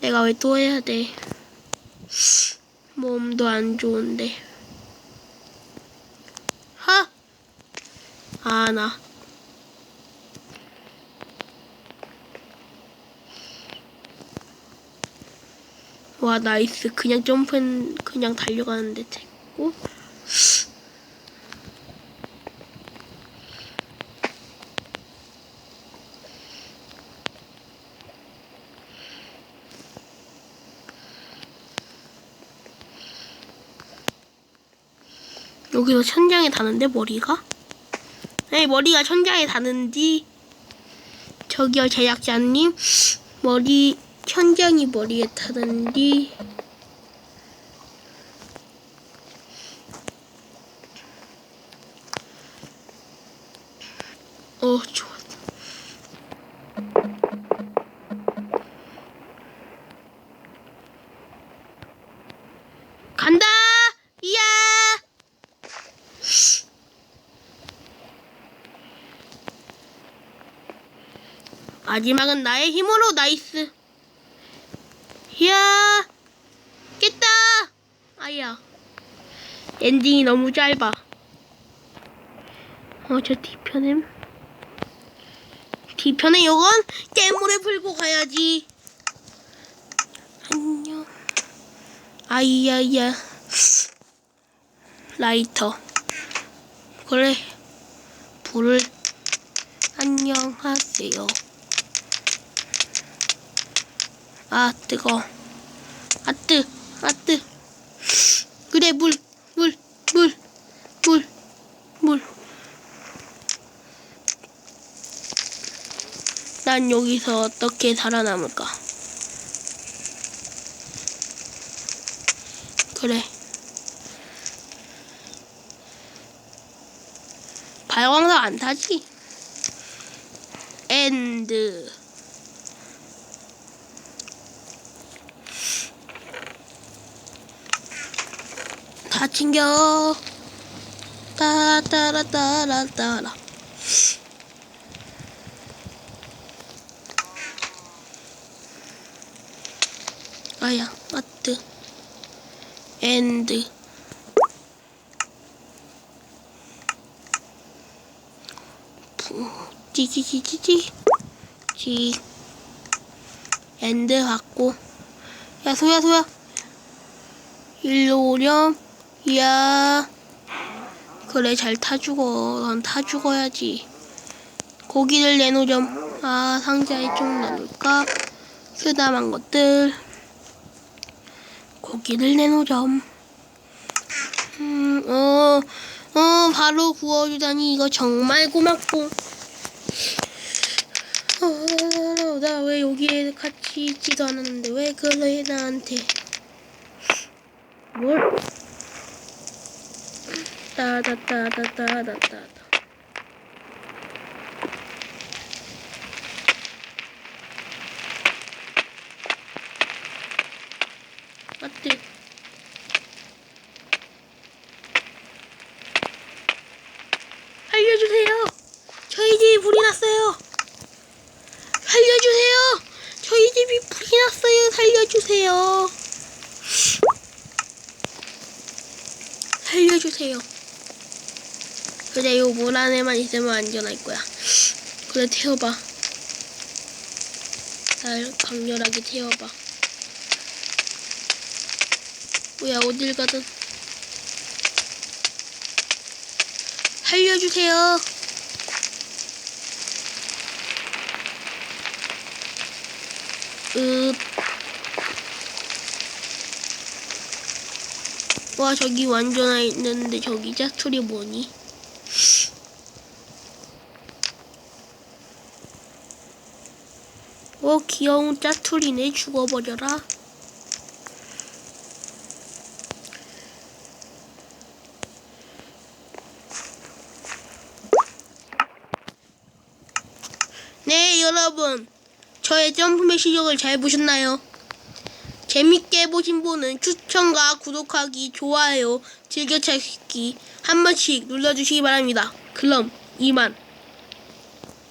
내가 왜 또 해야 돼? 몸도 안 좋은데. 하! 아, 나. 와, 나이스. 그냥 점프는 그냥 달려가는데 됐고. 여기서 천장에 닿는데 머리가? 네 머리가 천장에 닿는디 저기요 제작자님. 머리 천장이 머리에 닿는디 어 좋았어 간다 이야 마지막은 나의 힘으로 나이스. 이야, 깼다. 아야, 엔딩이 너무 짧아. 어, 저 뒤편에 뒤편에 요건 깨물에 풀고 가야지. 안녕. 아이야야. 라이터. 그래. 불을 안녕하세요. 아 뜨거. 아 뜨. 아 뜨. 그래 물. 물. 물. 물. 물. 난 여기서 어떻게 살아남을까? 그래. 발광석 안 타지? 엔드. 다 챙겨. 따라따라따라따라. 아야, 아트. 엔드. 부, 찌찌찌찌찌. 지. 엔드 갖고. 야, 소야, 소야. 일로 오렴. 야. 그래, 잘 타주고. 넌 타주고야지. 고기를 내놓으렴. 아, 상자에 좀 넣을까? 쓰다만 것들. 고기를 내놓으렴. 음, 어, 어, 바로 구워주다니 이거 정말 고맙고. 어, 나 왜 여기에 같이 있지도 않았는데 왜 그래 나한테. 뭘? 따다따다따다따다. 맞지? 살려주세요. 저희 집이 불이 났어요. 살려주세요. 저희 집이 불이 났어요. 살려주세요. 살려주세요. 그래, 요물 안에만 있으면 안전할 거야. 그래, 태워봐. 날 강렬하게 태워봐. 뭐야, 어딜 가든. 살려주세요. 으. 와, 저기 완전하 있는데 저기 짜투리 뭐니? 어, 귀여운 짜투리네. 죽어버려라. 네, 여러분. 저의 점프맨 실력을 잘 보셨나요? 재밌게 보신 분은 추천과 구독하기, 좋아요, 즐겨찾기 한 번씩 눌러주시기 바랍니다. 그럼 이만.